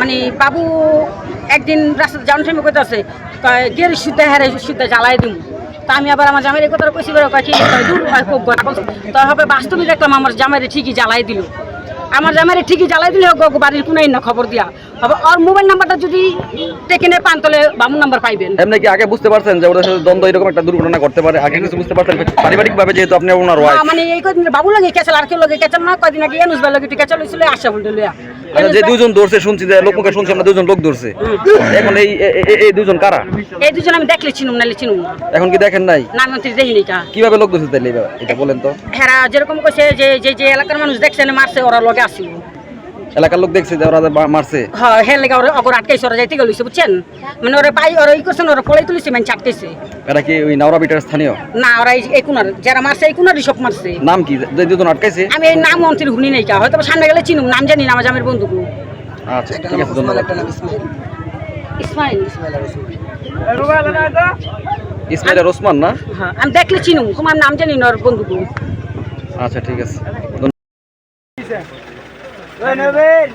মানে বাবু একদিন রাস্তা যাওয়ার সময় কথা আছে গের সুদ্ধা হ্যাঁ সুদ্ধা, জ্বালাই দিম? তা আমি আবার আমার জামাইয়ের কথা কইছি বেরো কয়েক দূর হয়, খুব তো হবে বাস্তবে দেখলাম আমার জামাইরে ঠিকই জ্বালাই দিল। আমার জামাইরে ঠিকই জ্বালাই দিলে হোক বাড়ির কোনাই না খবর দিয়া। হবে ওর মোবাইল নাম্বারটা যদি টেকেনে পান তাহলে বামুন নাম্বার পাইবেন। এমনি কি আগে বুঝতে পারছেন যে ওদের সাথে দ্বন্দ্ব এরকম একটা দুর্ঘটনা করতে পারে? আগে কিছু বুঝতে পারছেন পারিবারিক ভাবে যেহেতু আপনি ওনার ওয়াইফ মানে এই কদিন বাবু লাগে কেচাল আর কেউ লাগে কেচাল না। কদিন আগে এনুস বেলা লাগে কেচাল হয়েছিল আশা বলতে লইয়া। আচ্ছা যে দুজন ধরছে শুনছি যে লোককে শুনছি আমরা দুজন লোক ধরছে এখন এই এই দুজন কারা? এই দুজন আমি দেখলে চিনুম নালে চিনুম এখন কি দেখেন নাই? না আমি কীভাবে লোক ধরছে তাইলে এটা বলেন তো। হেরা যেরকম কইছে যে যে যে এলাকার মানুষ দেখছে না মারছে ওরা লগে আসিল এলাকার লোক দেখছে যে ওরা মারছে? হ্যাঁ হে লেগে ওরা অগর আটকাইছে ওরা যাইতে গেলিছে বুঝছেন? মানে ওরা পাই ওরা ই করছেন ওরা পড়াই তুলিছে মানে আটকাইছে এরা কি ওই নাওরা বিটার স্থানীয়? না ওরা এই- কুনার যারা মারছে এই কুনারই সব মারছে। নাম কি? যে দুজন আটকাইছে? আমি এই নাম অন্তির নাই কা হয়তো সামনে গেলে চিনুম নাম জানি না আমার জামের বন্ধুকে। আচ্ছা ঠিক আছে ধন্যবাদ। ইসমাইল। ইসমাইল। আর ওসমান। না? হ্যাঁ আমি দেখলে চিনুম তোমার নাম জানি না ওর বন্ধুকে। আচ্ছা ঠিক আছে। Bueno, ven.